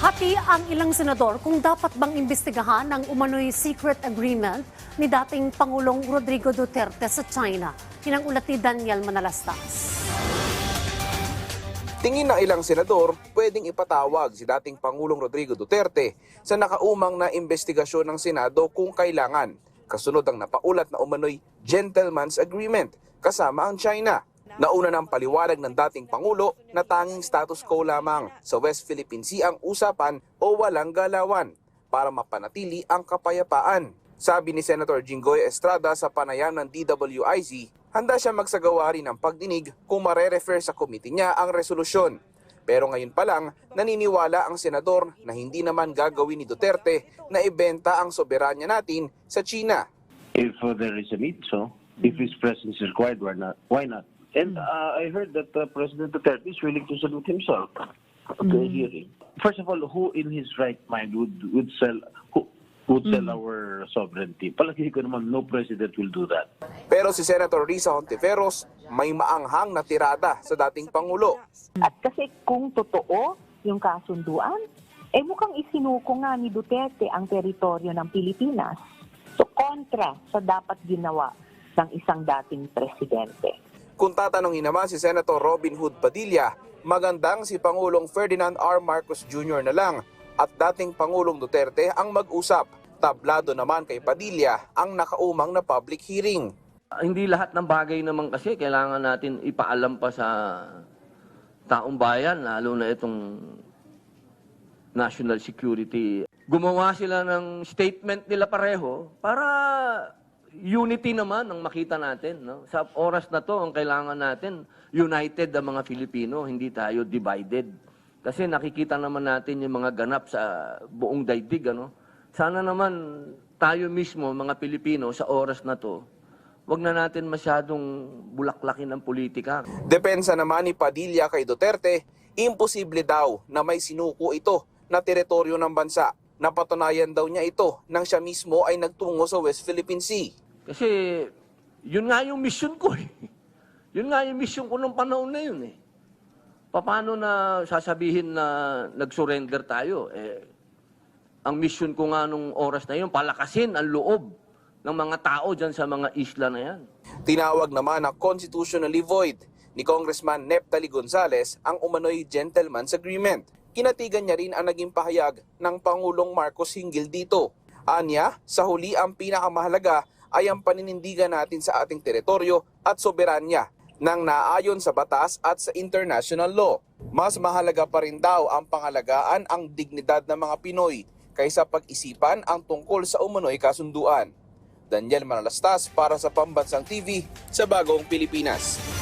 Hati ang ilang senador kung dapat bang imbestigahan ang umano'y secret agreement ni dating Pangulong Rodrigo Duterte sa China. Yan ang ulat ni Daniel Manalastas. Tingin ng ilang senador, pwedeng ipatawag si dating Pangulong Rodrigo Duterte sa nakaumang na investigasyon ng Senado kung kailangan. Kasunod ang napaulat na umano'y gentleman's agreement kasama ang China. Nauna ng paliwanag ng dating Pangulo na tanging status quo lamang sa West Philippine Sea ang usapan o walang galawan para mapanatili ang kapayapaan. Sabi ni Senator Jinggoy Estrada sa panayam ng DWIZ, handa siya magsagawa rin ng pagdinig kung marerefer sa committee niya ang resolusyon. Pero ngayon pa lang, naniniwala ang senador na hindi naman gagawin ni Duterte na ibenta ang soberanya natin sa China. if there is a need so if his presence is required why not why not and uh, i heard that uh, president duterte is willing to salute himself at the hearing first of all who in his right mind would would sell who would sell our sovereignty palagi ko naman no president will do that Pero si Senator Risa Hontiveros may maanghang na tirada sa dating Pangulo. At kasi kung totoo yung kasunduan, eh mukhang isinuko nga ni Duterte ang teritoryo ng Pilipinas. So kontra sa dapat ginawa ng isang dating presidente. Kung tatanungin naman si Senator Robin Hood Padilla, magandang si Pangulong Ferdinand R. Marcos Jr. na lang at dating Pangulong Duterte ang mag-usap. Tablado naman kay Padilla ang nakaumang na public hearing. Hindi lahat ng bagay naman kasi kailangan natin ipaalam pa sa taong bayan, lalo na itong national security. Gumawa sila ng statement nila pareho para unity naman ang makita natin. No? Sa oras na to, ang kailangan natin, united ang mga Filipino, hindi tayo divided. Kasi nakikita naman natin yung mga ganap sa buong daigdig. Ano? Sana naman tayo mismo, mga Pilipino, sa oras na to, wag na natin masyadong bulaklakin ng politika. Depensa naman ni Padilla kay Duterte, imposible daw na may sinuko ito na teritoryo ng bansa. Napatunayan daw niya ito nang siya mismo ay nagtungo sa West Philippine Sea. Kasi yun nga yung mission ko eh. Yun nga yung mission ko nung panahon na yun eh. Paano na sasabihin na nag-surrender tayo? Eh, ang mission ko nga nung oras na yun, palakasin ang loob ng mga tao dyan sa mga isla na yan. Tinawag naman na constitutionally void ni Congressman Neptali Gonzales ang umano'y gentleman's agreement. Kinatigan niya rin ang naging pahayag ng Pangulong Marcos hinggil dito. Anya, sa huli ang pinakamahalaga ay ang paninindigan natin sa ating teritoryo at soberanya nang naayon sa batas at sa international law. Mas mahalaga pa rin daw ang pangalagaan ang dignidad ng mga Pinoy kaysa pag-isipan ang tungkol sa umano'y kasunduan. Daniel Manalastas para sa Pambansang TV sa Bagong Pilipinas.